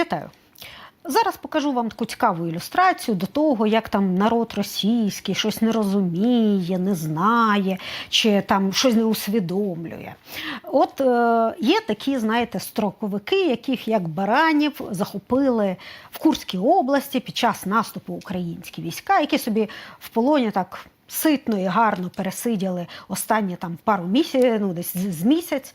Вітаю. Зараз покажу вам таку цікаву ілюстрацію до того, як там народ російський щось не розуміє, не знає, чи там щось не усвідомлює. От е, є такі, знаєте, строковики, яких як баранів захопили в Курській області під час наступу українські війська, які собі в полоні так ситно і гарно пересиділи останні там пару місяців, ну десь з місяць.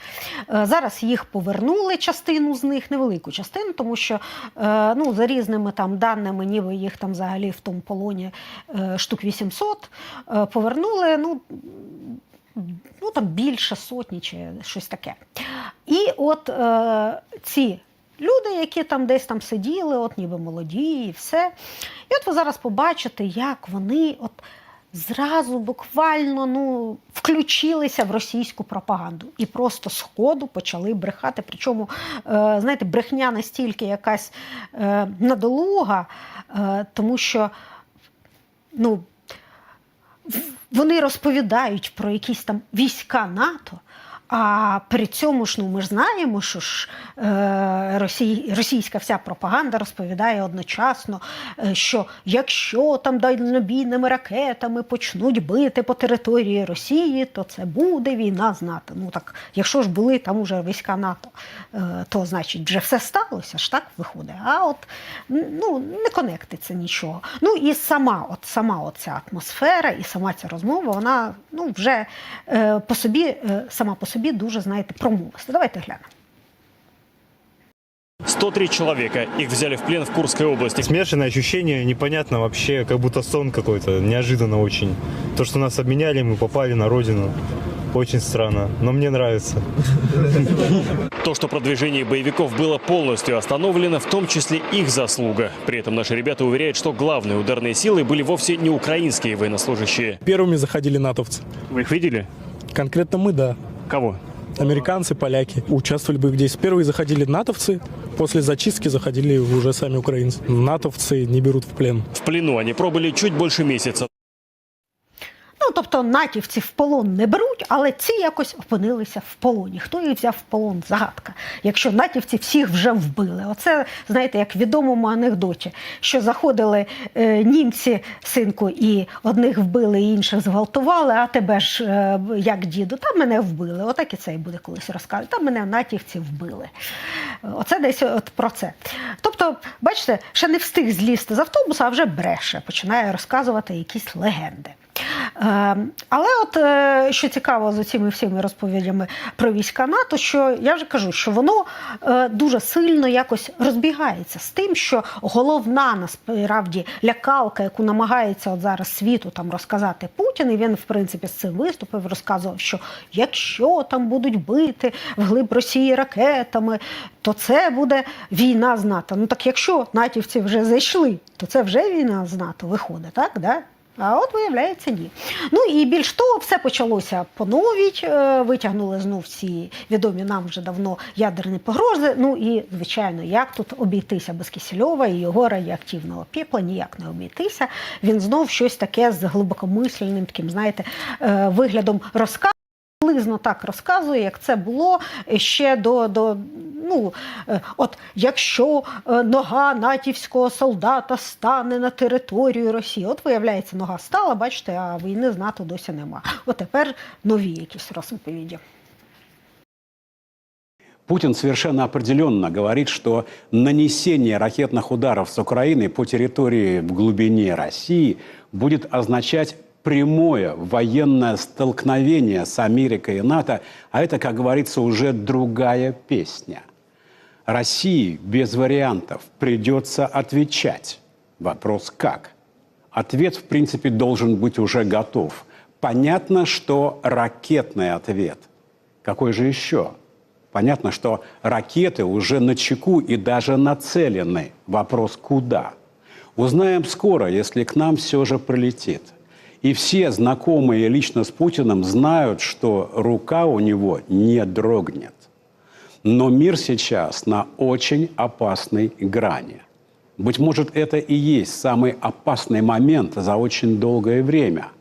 Е, Зараз їх повернули частину з них, невелику частину, тому що е, ну, за різними там даними, ніби їх там взагалі в тому полоні е, штук 800, е, повернули. ну, Ну, там більше сотні чи щось таке. І от ці люди, які там десь там сиділи, от ніби молоді, і все. І от ви зараз побачите, як вони от зразу буквально ну, включилися в російську пропаганду і просто з ходу почали брехати. Причому, е, знаєте, брехня настільки якась е, надолуга, е, тому що ну, вони розповідають про якісь там війська НАТО. А при цьому ж ну ми ж знаємо, що ж е, Росій, російська вся пропаганда розповідає одночасно, е, що якщо там дальнобійними ракетами почнуть бити по території Росії, то це буде війна з НАТО. Ну так, якщо ж були там уже війська НАТО, е, то значить вже все сталося ж так виходить. А от ну не конектиться нічого. Ну і сама, от сама оця атмосфера, і сама ця розмова, вона ну вже е, по собі, е, сама по собі дуже, знаєте, промовиста. Давайте глянемо. 103 человека. Их взяли в плен в Курской области. Смешанное ощущение, непонятно вообще, как будто сон какой-то, неожиданно очень. То, что нас обменяли, мы попали на родину. Очень странно, но мне нравится. То, что продвижение боевиков было полностью остановлено, в том числе их заслуга. При этом наши ребята уверяют, что главные ударные силы были вовсе не украинские военнослужащие. Первыми заходили натовцы. Вы их видели? Конкретно мы, да. Кого? Американцы, поляки. Участвовали в боевых действиях. Первые заходили натовцы, после зачистки заходили уже сами украинцы. Натовцы не берут в плен. В плену они пробыли чуть больше месяца. Ну, тобто натівці в полон не беруть, але ці якось опинилися в полоні. Хто їх взяв в полон? Загадка. Якщо натівці всіх вже вбили. Оце, знаєте, як в відомому анекдоті, що заходили е, німці, синку, і одних вбили, інших зґвалтували, а тебе ж е, як діду, та мене вбили. Отак і це і буде колись розказувати. Та мене натівці вбили. Оце десь от про це. Тобто, бачите, ще не встиг злізти з автобуса, а вже бреше, починає розказувати якісь легенди. Е, Але от е, що цікаво з цими всіми розповідями про війська НАТО, що я вже кажу, що воно е, дуже сильно якось розбігається з тим, що головна насправді лякалка, яку намагається от зараз світу там розказати Путін, і він в принципі з цим виступив, розказував, що якщо там будуть бити вглиб Росії ракетами, то це буде війна з НАТО. Ну так якщо натівці вже зайшли, то це вже війна з НАТО виходить, так? Да? А от виявляється, ні. Ну і більш того, все почалося по новій. е, Витягнули знов ці відомі нам вже давно ядерні погрози. Ну і звичайно, як тут обійтися без Кисельова і його радіоактивного піпла, ніяк не обійтися. Він знов щось таке з глибокомисленним, таким, знаєте, е, виглядом розказу. Приблизно так розказує, як це було ще до, до ну, е, от якщо е, нога натівського солдата стане на територію Росії, от виявляється, нога стала, бачите, а війни з НАТО досі нема. От тепер нові якісь розповіді. Путин совершенно определенно говорит, что нанесение ракетных ударов с Украины по территории в глубине России будет означать прямое военное столкновение с Америкой и НАТО, а это, как говорится, уже другая песня. России без вариантов придется отвечать. Вопрос как? Ответ, в принципе, должен быть уже готов. Понятно, что ракетный ответ. Какой же еще? Понятно, что ракеты уже на чеку и даже нацелены. Вопрос куда? Узнаем скоро, если к нам все же прилетит. И все знакомые лично с Путиным знают, что рука у него не дрогнет. Но мир сейчас на очень опасной грани. Быть может, это и есть самый опасный момент за очень долгое время –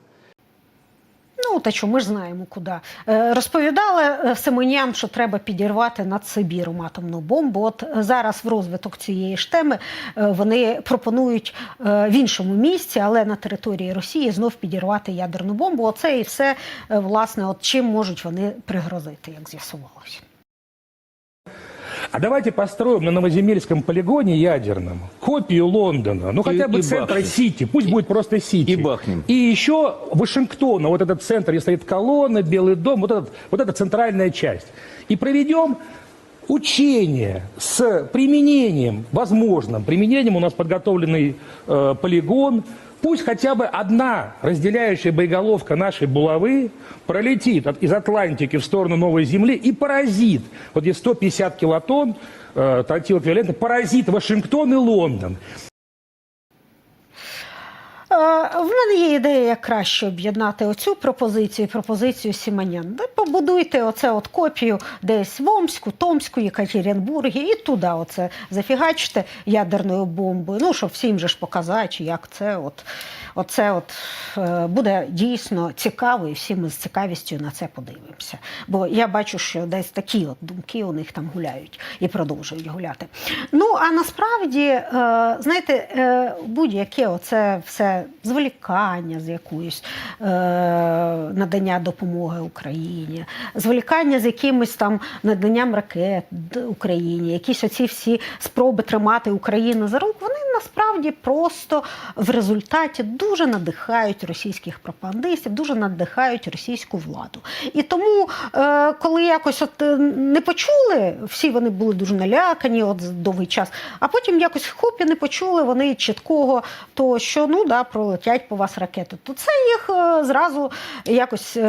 Ну, та що ми ж знаємо куди. Е, Розповідали е, Семенян, що треба підірвати над Сибіром атомну бомбу. От е, зараз в розвиток цієї ж теми вони пропонують в іншому місці, але на території Росії знов підірвати ядерну бомбу. Оце і все власне, от чим можуть вони пригрозити, як з'ясувалося. А давайте построим на Новоземельском полигоне ядерном копию Лондона, ну хотя бы и центра бахнем. Сити, пусть будет просто Сити. И бахнем. И еще Вашингтона, вот этот центр, где стоит колонна, Белый дом, вот, этот, вот эта центральная часть. И проведем учение с применением, возможным применением, у нас подготовленный э, полигон, Пусть хотя бы одна разделяющая боеголовка нашей булавы пролетит от- из Атлантики в сторону Новой Земли и поразит, вот здесь 150 килотонн э, тротилэквивалента, поразит Вашингтон и Лондон. В мене є ідея, як краще об'єднати оцю пропозицію і пропозицію Сіманян. Побудуйте оце от копію десь в Омську, Томську, Єкатеринбургі і туди оце зафігачте ядерною бомбою. Ну, щоб всім же ж показати, як це от, оце от е, буде дійсно цікаво, і всі ми з цікавістю на це подивимося. Бо я бачу, що десь такі от думки у них там гуляють і продовжують гуляти. Ну, а насправді, е, знаєте, е, будь-яке оце все зволікання з якоюсь е, надання допомоги Україні, зволікання з якимось там наданням ракет Україні, якісь оці всі спроби тримати Україну за руку, вони насправді просто в результаті дуже надихають російських пропагандистів, дуже надихають російську владу. І тому, е, коли якось от е, не почули, всі вони були дуже налякані от довгий час, а потім якось хоп і не почули вони чіткого, то що ну да, пролетять по вас ракети, то це їх е, зразу якось е,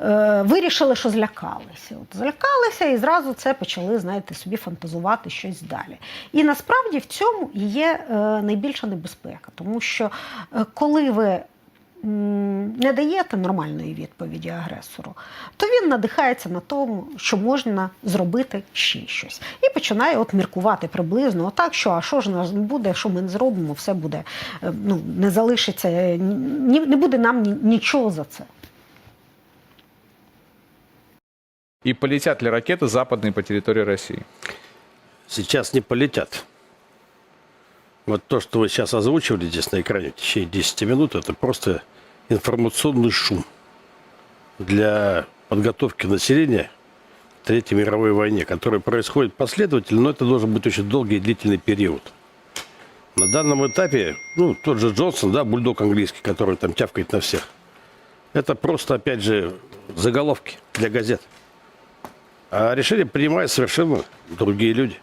е, вирішили, що злякалися. От злякалися і зразу це почали, знаєте, собі фантазувати щось далі. І насправді в цьому є е, найбільша небезпека, тому що е, коли ви не даєте нормальної відповіді агресору, то він надихається на тому, що можна зробити ще щось. І починає от міркувати приблизно, отак, що а що ж нас буде, що ми не зробимо, все буде, е, ну, не залишиться, е, ні, не буде нам ні- нічого за це. И полетят ли ракеты западные по территории России? сейчас не полетят. Вот то, что вы сейчас озвучивали здесь на экране в течение 10 минут, это просто информационный шум для подготовки населения к Третьей мировой войне, которая происходит последовательно, но это должен быть очень долгий и длительный период. На данном этапе, ну, тот же Джонсон, да, бульдог английский, который там тявкает на всех, это просто, опять же, заголовки для газет. А решение принимают совершенно другие люди.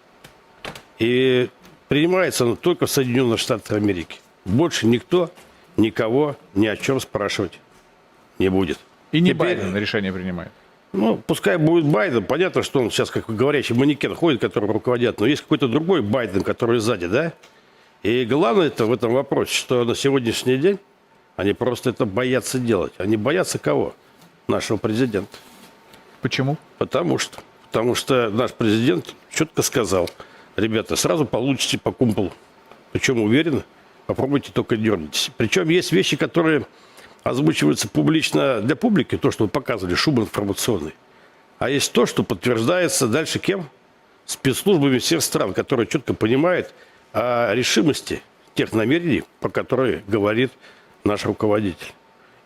И принимается оно только в Соединенных Штатах Америки. Больше никто никого ни о чем спрашивать не будет. И не Теперь- Байден решение принимает. Ну, пускай будет Байден. Понятно, что он сейчас как говорящий манекен ходит, который руководят. Но есть какой-то другой Байден, который сзади, да? И главное это в этом вопросе, что на сегодняшний день они просто это боятся делать. Они боятся кого? Нашего президента. Почему? Потому что, потому что наш президент четко сказал, ребята, сразу получите по кумполу. Причем уверенно, попробуйте только дернитесь. Причем есть вещи, которые озвучиваются публично для публики, то, что вы показывали, шум информационный. А есть то, что подтверждается дальше кем? Спецслужбами всех стран, которые четко понимают о решимости тех намерений, по которой говорит наш руководитель.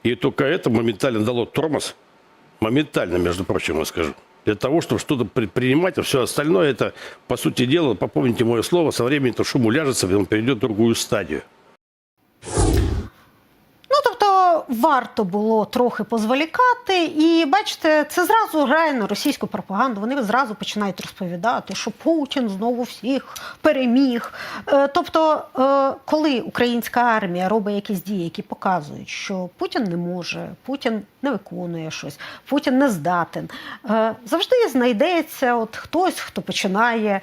И только это моментально дало тормоз моментально, между прочим, я скажу. Для того, чтобы что-то предпринимать, а все остальное, это, по сути дела, попомните мое слово, со временем то шум уляжется, и он перейдет в другую стадию. Ну, тобто варто було трохи позволікати, і бачите, це зразу грає на російську пропаганду. Вони зразу починають розповідати, що Путін знову всіх переміг. Е, Тобто, е, коли українська армія робить якісь дії, які показують, що Путін не може, Путін не виконує щось, Путін не здатен, е, завжди знайдеться от хтось, хто починає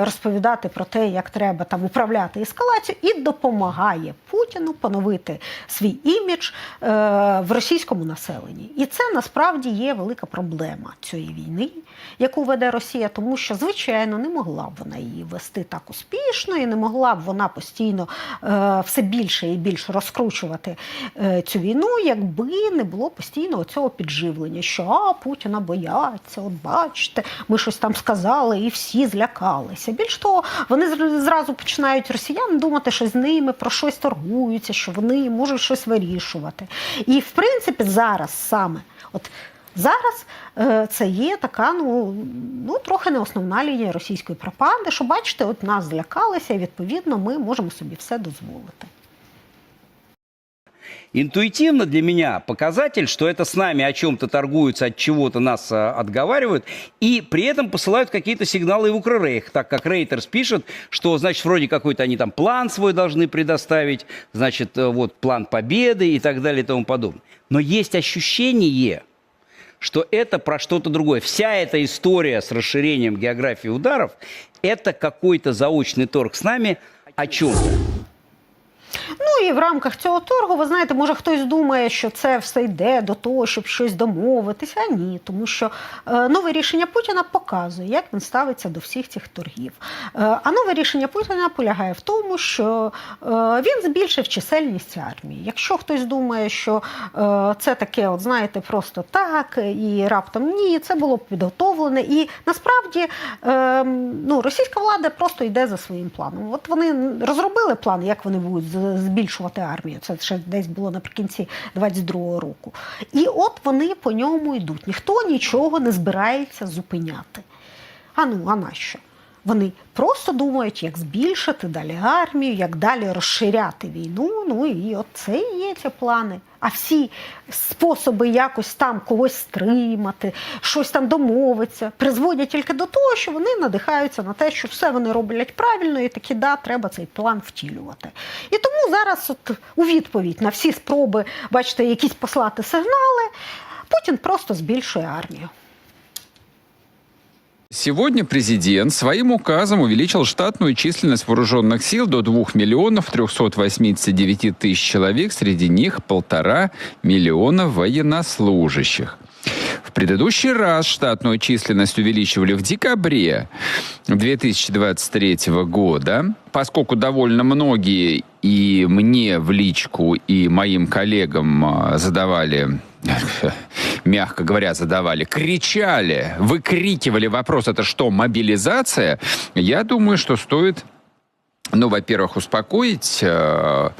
розповідати про те, як треба там управляти ескалацією, і допомагає Путіну поновити свій імідж, в російському населенні. І це насправді є велика проблема цієї війни, яку веде Росія, тому що, звичайно, не могла б вона її вести так успішно, і не могла б вона постійно е, все більше і більше розкручувати е, цю війну, якби не було постійно цього підживлення, що а Путіна бояться, от бачите, ми щось там сказали, і всі злякалися. Більш того, вони зразу починають росіян думати, що з ними про щось торгуються, що вони можуть щось вирішувати. І в принципі зараз саме от. Зараз е, це є така, ну, ну трохи не основна лінія російської пропаганди, що бачите, от нас злякалися, і відповідно ми можемо собі все дозволити. Интуитивно для меня показатель, что это с нами о чем-то торгуются, от чего-то нас а, отговаривают, и при этом посылают какие-то сигналы в Укррейх, так как Рейтерс пишет, что, значит, вроде какой-то они там план свой должны предоставить, значит, э, вот план победы и так далее и тому подобное. Но есть ощущение, что это про что-то другое. Вся эта история с расширением географии ударов – это какой-то заочный торг с нами о чем-то. Ну і в рамках цього торгу, ви знаєте, може хтось думає, що це все йде до того, щоб щось домовитися. А ні, тому що е, нове рішення Путіна показує, як він ставиться до всіх цих торгів. Е, а нове рішення Путіна полягає в тому, що е, він збільшив чисельність армії. Якщо хтось думає, що це таке, от знаєте, просто так, і раптом ні, це було підготовлене. І насправді ну, російська влада просто йде за своїм планом. От вони розробили план, як вони будуть збільшувати армію. Це ще десь було наприкінці 22-го року. І от вони по ньому йдуть. Ніхто нічого не збирається зупиняти. А ну, а нащо? Вони просто думають, як збільшити далі армію, як далі розширяти війну. Ну і от це і є ці плани. А всі способи якось там когось стримати, щось там домовитися, призводять тільки до того, що вони надихаються на те, що все вони роблять правильно, і таки да, треба цей план втілювати. І тому зараз, от у відповідь на всі спроби, бачите, якісь послати сигнали, Путін просто збільшує армію. Сегодня президент своим указом увеличил штатную численность вооруженных сил до 2 миллионов 389 тысяч человек, среди них полтора миллиона военнослужащих. В предыдущий раз штатную численность увеличивали в декабре 2023 года, поскольку довольно многие и мне в личку, и моим коллегам а, задавали мягко говоря, задавали, кричали, выкрикивали вопрос, это что, мобилизация? Я думаю, что стоит, ну, во-первых, успокоить э,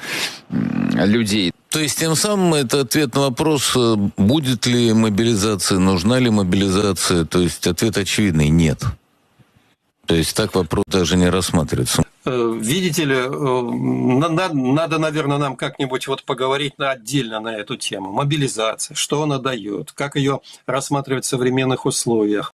людей, То есть тем самым это ответ на вопрос, э, будет ли мобилизация, нужна ли мобилизация. То есть ответ очевидный – нет. То есть так вопрос даже не рассматривается. Э, Видите ли, э, на- на- надо, наверное, нам как-нибудь вот поговорить на- отдельно на эту тему. Мобилизация, что она дает, как ее рассматривать в современных условиях.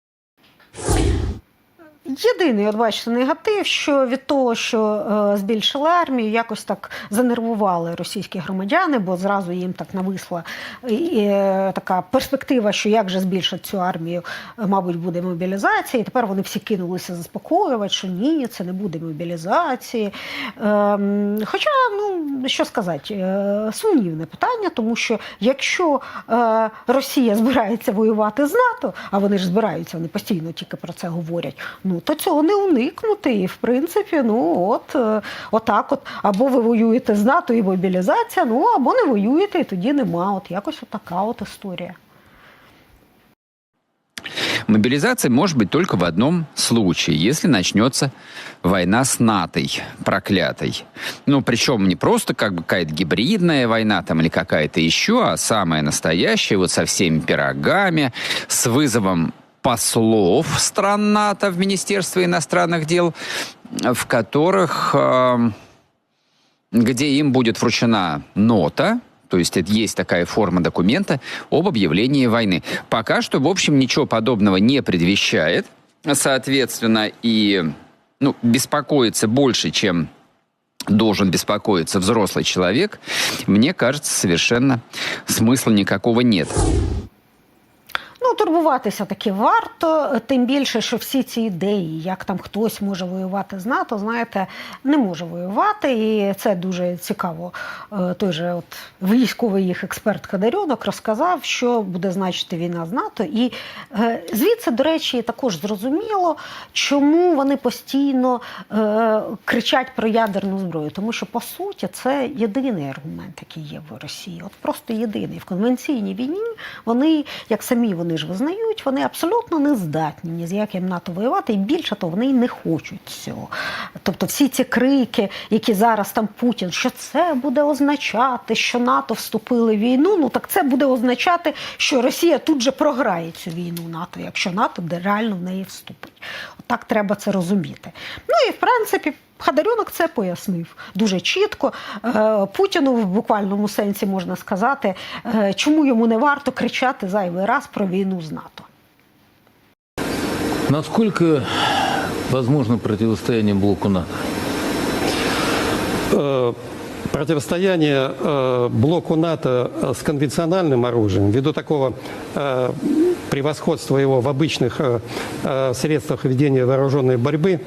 Єдиний, от бачите, негатив, що від того, що е, збільшили армію, якось так занервували російські громадяни, бо зразу їм так нависла е, така перспектива, що як же збільшать цю армію, е, мабуть, буде мобілізація. І тепер вони всі кинулися заспокоювати, що ні, це не буде мобілізації. Ем, хоча, ну що сказати, е, сумнівне питання, тому що якщо е, Росія збирається воювати з НАТО, а вони ж збираються, вони постійно тільки про це говорять. Ну то цього не уникнути. І в принципі, ну от е, отак, от або ви воюєте з НАТО і мобілізація, ну або не воюєте, і тоді нема. От якось отака от історія. Мобилизация может быть только в одном случае, если начнется война с НАТО, проклятой. Ну, причем не просто как бы какая-то гибридная война там или какая-то еще, а самая настоящая, вот со всеми пирогами, с вызовом послов стран НАТО в Министерство иностранных дел, в которых, э, где им будет вручена нота, то есть это есть такая форма документа об объявлении войны. Пока что, в общем, ничего подобного не предвещает. Соответственно, и ну, беспокоиться больше, чем должен беспокоиться взрослый человек, мне кажется, совершенно смысла никакого нет. Потурбуватися таки варто, тим більше, що всі ці ідеї, як там хтось може воювати з НАТО, знаєте, не може воювати, і це дуже цікаво. Е, Той же от військовий їх експерт Кадарьонок розказав, що буде значити війна з НАТО. І е, звідси, до речі, також зрозуміло, чому вони постійно е, кричать про ядерну зброю. Тому що по суті це єдиний аргумент, який є в Росії. От просто єдиний в конвенційній війні. Вони, як самі вони ж визнають, вони абсолютно не здатні ні з яким НАТО воювати, і більше того, вони й не хочуть цього. Тобто, всі ці крики, які зараз там Путін, що це буде означати, що НАТО вступили в війну. Ну так це буде означати, що Росія тут же програє цю війну НАТО, якщо НАТО де реально в неї вступить. Отак треба це розуміти. Ну і в принципі. Хадарьонок це пояснив дуже чітко. Е, Путіну в буквальному сенсі можна сказати, е, чому йому не варто кричати зайвий раз про війну з НАТО. Наскільки возможно противостояние блоку НАТО? Противостояние э, блоку НАТО э, с конвенциональным оружием, ввиду такого э, превосходства его в обычных средствах ведения вооруженной борьбы,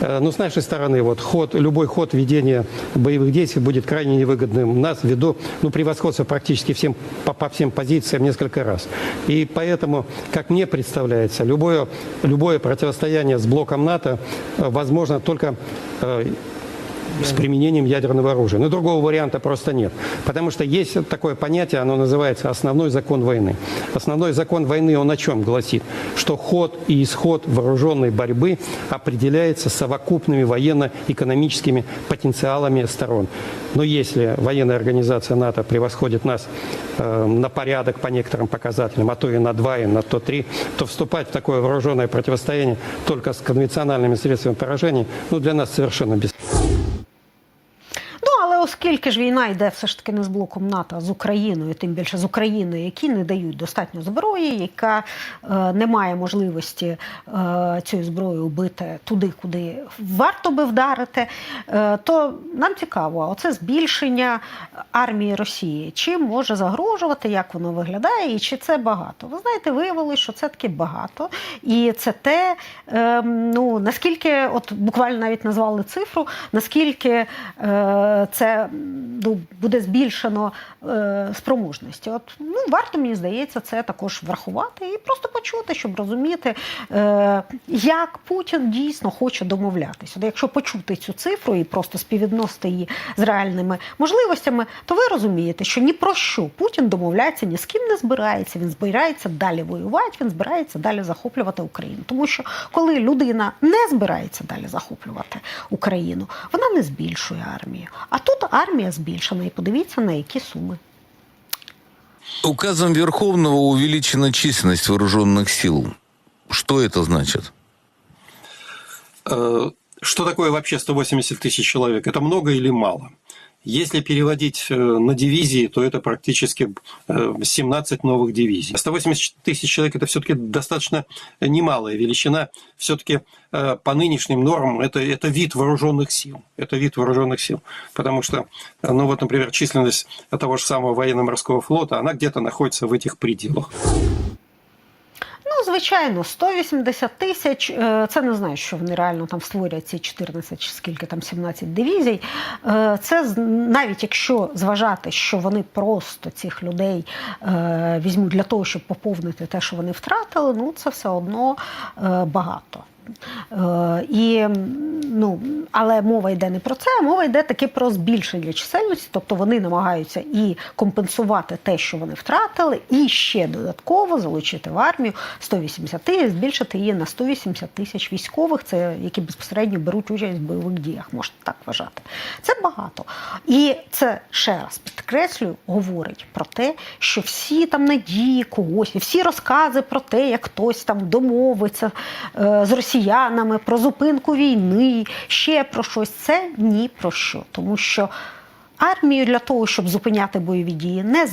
э, ну, с нашей стороны, вот, ход, любой ход ведения боевых действий будет крайне невыгодным нас ввиду ну, превосходства практически всем, по, по всем позициям несколько раз. И поэтому, как мне представляется, любое, любое противостояние с блоком НАТО возможно только с применением ядерного оружия. Но другого варианта просто нет. Потому что есть такое понятие, оно называется основной закон войны. Основной закон войны, он о чем гласит? Что ход и исход вооруженной борьбы определяется совокупными военно-экономическими потенциалами сторон. Но если военная организация НАТО превосходит нас э, на порядок по некоторым показателям, а то и на два, и на то три, то вступать в такое вооруженное противостояние только с конвенциональными средствами поражения, ну, для нас совершенно бессмысленно. Оскільки ж війна йде все ж таки не з блоком НАТО, а з Україною, тим більше з Україною, які не дають достатньо зброї, яка е, не має можливості е, цією зброєю бити туди, куди варто би вдарити, е, то нам цікаво, оце збільшення армії Росії. Чим може загрожувати, як воно виглядає, і чи це багато? Ви знаєте, виявилось, що це таки багато. І це те, е, ну наскільки, от буквально навіть назвали цифру, наскільки е, це ну, буде збільшено е, спроможності. От ну варто мені здається це також врахувати і просто почути, щоб розуміти, е, як Путін дійсно хоче домовлятися. От Якщо почути цю цифру і просто співвідносити її з реальними можливостями, то ви розумієте, що ні про що Путін домовляється ні з ким не збирається. Він збирається далі воювати, він збирається далі захоплювати Україну. Тому що коли людина не збирається далі захоплювати Україну, вона не збільшує армію. А тут армія збільшена, і подивіться на які суми. Указом Верховного увеличена численность вооруженных сил. Что это значит? Э, Что такое вообще 180 тысяч человек? Это много или мало? Если переводить э, на дивизии, то это практически э, 17 новых дивизий. 180 тысяч человек – это все-таки достаточно немалая величина. Все-таки э, по нынешним нормам это, это вид вооруженных сил. Это вид вооруженных сил. Потому что, э, ну вот, например, численность того же самого военно-морского флота, она где-то находится в этих пределах. Ну, звичайно, 180 тисяч. е, Це не знаю, що вони реально там створять ці 14 чи скільки там 17 дивізій. Е, Це навіть якщо зважати, що вони просто цих людей е, візьмуть для того, щоб поповнити те, що вони втратили, ну це все одно багато. Е, І, ну, але мова йде не про це, а мова йде таки про збільшення чисельності, тобто вони намагаються і компенсувати те, що вони втратили, і ще додатково залучити в армію 180 тисяч, збільшити її на 180 тисяч військових, це які безпосередньо беруть участь в бойових діях, можна так вважати. Це багато. І це ще раз підкреслюю, говорить про те, що всі там надії когось, всі розкази про те, як хтось там домовиться е, з росіянами про зупинку війни, ще про щось, це ні про що. Тому що Армію для того, щоб зупиняти бойові дії, не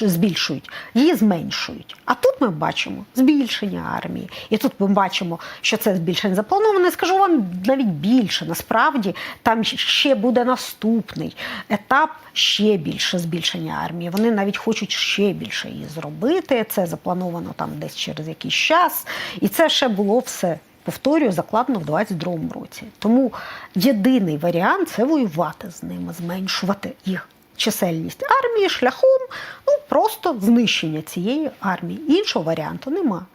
збільшують, її зменшують. А тут ми бачимо збільшення армії. І тут ми бачимо, що це збільшення заплановане. Скажу вам навіть більше. Насправді там ще буде наступний етап ще більше збільшення армії. Вони навіть хочуть ще більше її зробити. Це заплановано там десь через якийсь час. І це ще було все. Повторюю, закладено в 22-му році. Тому єдиний варіант це воювати з ними, зменшувати їх чисельність армії шляхом ну, просто знищення цієї армії. Іншого варіанту нема.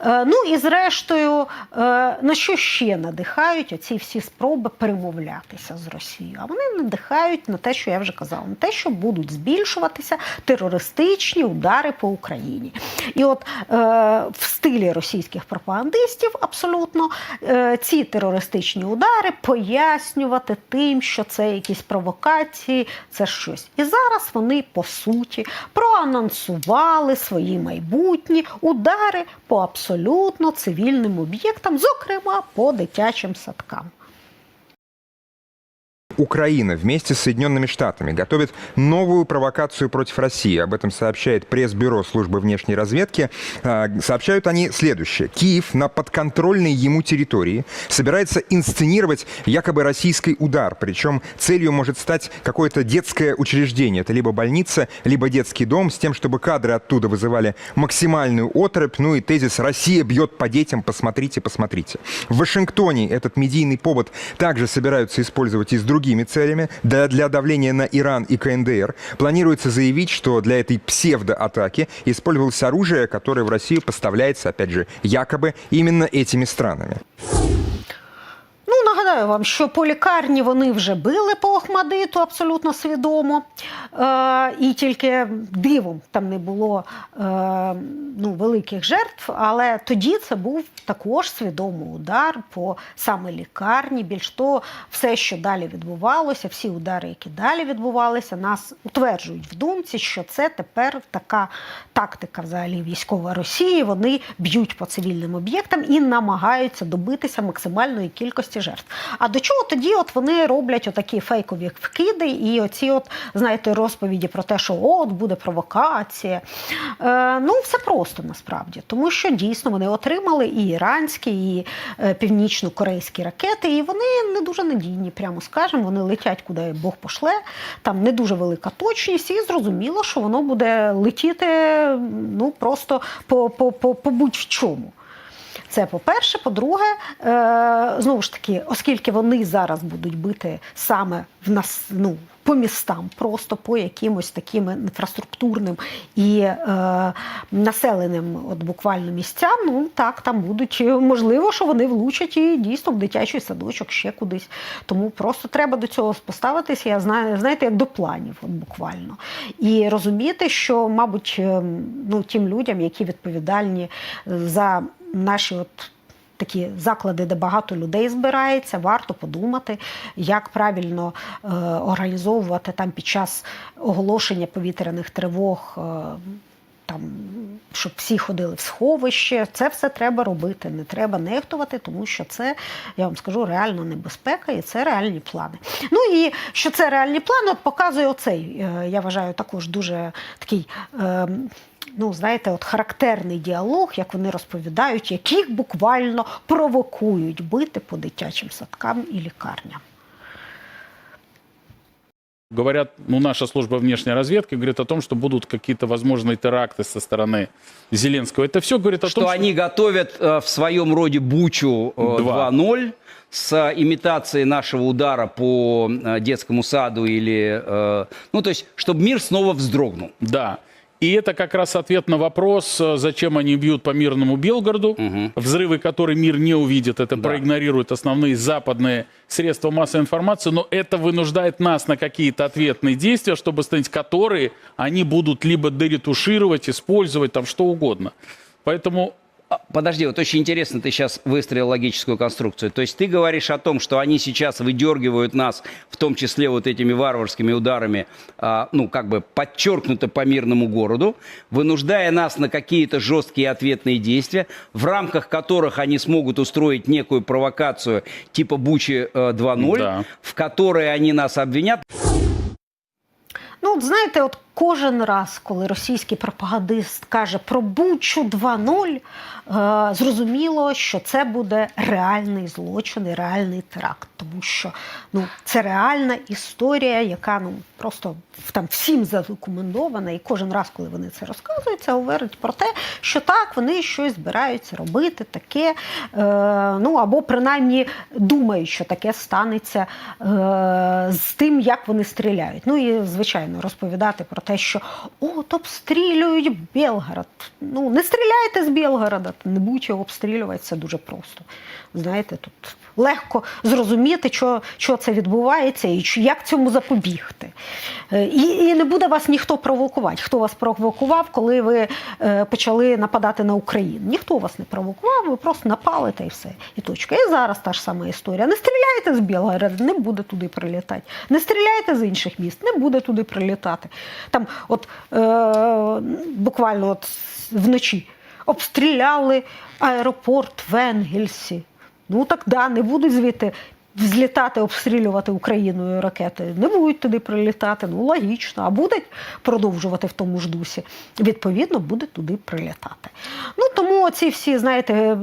Е, ну і зрештою, е, на що ще надихають оці всі спроби перемовлятися з Росією? А вони надихають на те, що я вже казала, на те, що будуть збільшуватися терористичні удари по Україні. І от е, в стилі російських пропагандистів абсолютно е, ці терористичні удари пояснювати тим, що це якісь провокації, це щось. І зараз вони по суті проанонсували свої майбутні удари по абсолютно цивільним об'єктам, зокрема по дитячим садкам. Украина вместе с Соединенными Штатами готовит новую провокацию против России. Об этом сообщает пресс-бюро службы внешней разведки. А, Сообщают они следующее. Киев на подконтрольной ему территории собирается инсценировать якобы российский удар. Причем целью может стать какое-то детское учреждение. Это либо больница, либо детский дом, с тем, чтобы кадры оттуда вызывали максимальную отрыбь. Ну и тезис «Россия бьет по детям, посмотрите, посмотрите». В Вашингтоне этот медийный повод также собираются использовать и с другими целями. Для, для давления на Иран и КНДР планируется заявить, что для этой псевдоатаки использовалось оружие, которое в Россию поставляется, опять же, якобы именно этими странами. Нагадаю вам, що по лікарні вони вже били по Охмадиту абсолютно свідомо. Е, і тільки дивом там не було е, ну, великих жертв, але тоді це був також свідомий удар по саме лікарні. Більш того, все, що далі відбувалося, всі удари, які далі відбувалися, нас утверджують в думці, що це тепер така тактика взагалі військова Росії. Вони б'ють по цивільним об'єктам і намагаються добитися максимальної кількості жертв. А до чого тоді от вони роблять отакі фейкові вкиди і оці, от, знаєте, розповіді про те, що от буде провокація. Е, ну, все просто насправді, тому що дійсно вони отримали і іранські, і е, північно-корейські ракети, і вони не дуже надійні, прямо скажемо. Вони летять куди Бог пошле, там не дуже велика точність, і зрозуміло, що воно буде летіти ну, просто по, по, по, по будь-в чому. Це по-перше. По-друге, е, знову ж таки, оскільки вони зараз будуть бити саме в нас, ну, по містам, просто по якимось таким інфраструктурним і е, населеним, от буквально місцям, ну так, там будуть можливо, що вони влучать і дійсно в дитячий садочок ще кудись. Тому просто треба до цього поставитися. Я знаю, знаєте, як до планів, от буквально. І розуміти, що, мабуть, е, ну, тим людям, які відповідальні за наші от. Такі заклади, де багато людей збирається, варто подумати, як правильно е, організовувати там під час оголошення повітряних тривог, е, там, щоб всі ходили в сховище. Це все треба робити, не треба нехтувати, тому що це, я вам скажу, реальна небезпека і це реальні плани. Ну і що це реальні плани, показує оцей, е, я вважаю, також дуже такий. Е, ну, знаєте, от характерний діалог, як вони розповідають, яких буквально провокують бити по дитячим садкам і лікарням. Говорят, ну, наша служба внешней разведки говорит о том, что будут какие-то возможные теракты со стороны Зеленского. Это все говорит о что том, они готовят э, в своем роде Бучу э, Два. 2.0 с имитацией нашего удара по э, детскому саду или... э, ну, то есть, чтобы мир снова вздрогнул. Да. И это как раз ответ на вопрос, э, зачем они бьют по мирному Белгороду, взрывы, которые мир не увидит, это проигнорируют основные западные средства массовой информации, но это вынуждает нас на какие-то ответные действия, чтобы становить которые они будут либо деретушировать, использовать, там что угодно. Поэтому Подожди, вот очень интересно, ты сейчас выстроил логическую конструкцию. То есть ты говоришь о том, что они сейчас выдергивают нас, в том числе вот этими варварскими ударами, а, ну, как бы подчеркнуто по мирному городу, вынуждая нас на какие-то жесткие ответные действия, в рамках которых они смогут устроить некую провокацию типа Бучи э, 2.0, Да. в которой они нас обвинят. от знаєте, от кожен раз, коли російський пропагандист каже про Бучу 2.0, е, зрозуміло, що це буде реальний злочин і реальний теракт, тому що ну, це реальна історія, яка ну просто там всім задокументована, і кожен раз, коли вони це розказують, це говорить про те, що так, вони щось збираються робити, таке, е, ну або принаймні думають, що таке станеться е, з тим, як вони стріляють. Ну і звичайно розповідати про те, що от обстрілюють Белгород. Ну не стріляйте з Белгорода, не будьте обстрілювати, це дуже просто. Знаєте, тут легко зрозуміти, що, що це відбувається і як цьому запобігти. Е, І, і не буде вас ніхто провокувати. Хто вас провокував, коли ви е, почали нападати на Україну? Ніхто вас не провокував, ви просто напали та і все. І точка. І зараз та ж сама історія. Не стріляйте з Білгорода, не буде туди прилітати. Не стріляйте з інших міст, не буде туди прилітати. Там, от е, буквально от вночі обстріляли аеропорт в Енгельсі. Ну так да, не будуть звідти злітати, обстрілювати Україною ракети. Не будуть туди прилітати. Ну логічно, а будуть продовжувати в тому ж дусі. Відповідно, буде туди прилітати. Ну тому ці всі, знаєте, е,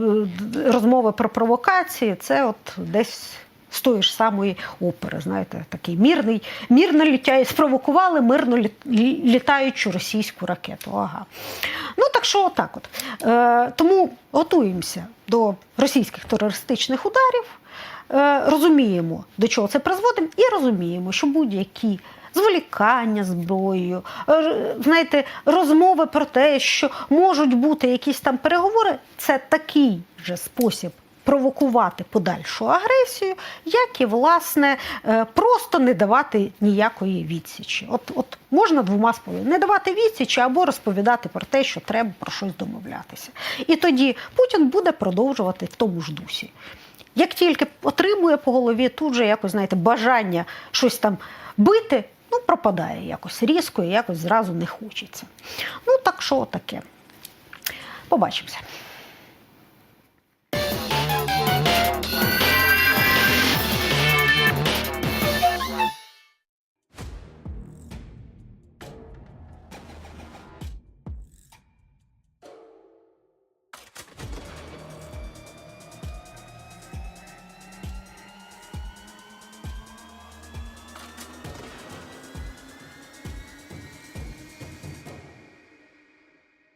розмови про провокації, це от десь. З тої ж самої опери, знаєте, такий мірний, мірно літяє, спровокували мирно лі- лі- літаючу російську ракету. Ага. Ну так що отак от. Е, тому готуємося до російських терористичних ударів, е, розуміємо, до чого це призводить, і розуміємо, що будь-які зволікання зброєю, е, знаєте, розмови про те, що можуть бути якісь там переговори, це такий же спосіб. Провокувати подальшу агресію, як і власне е, просто не давати ніякої відсічі. От, от можна двома способами не давати відсічі або розповідати про те, що треба про щось домовлятися. І тоді Путін буде продовжувати в тому ж дусі. Як тільки отримує по голові, тут же якось знаєте, бажання щось там бити, ну пропадає якось різко і якось зразу не хочеться. Ну так що таке. Побачимося.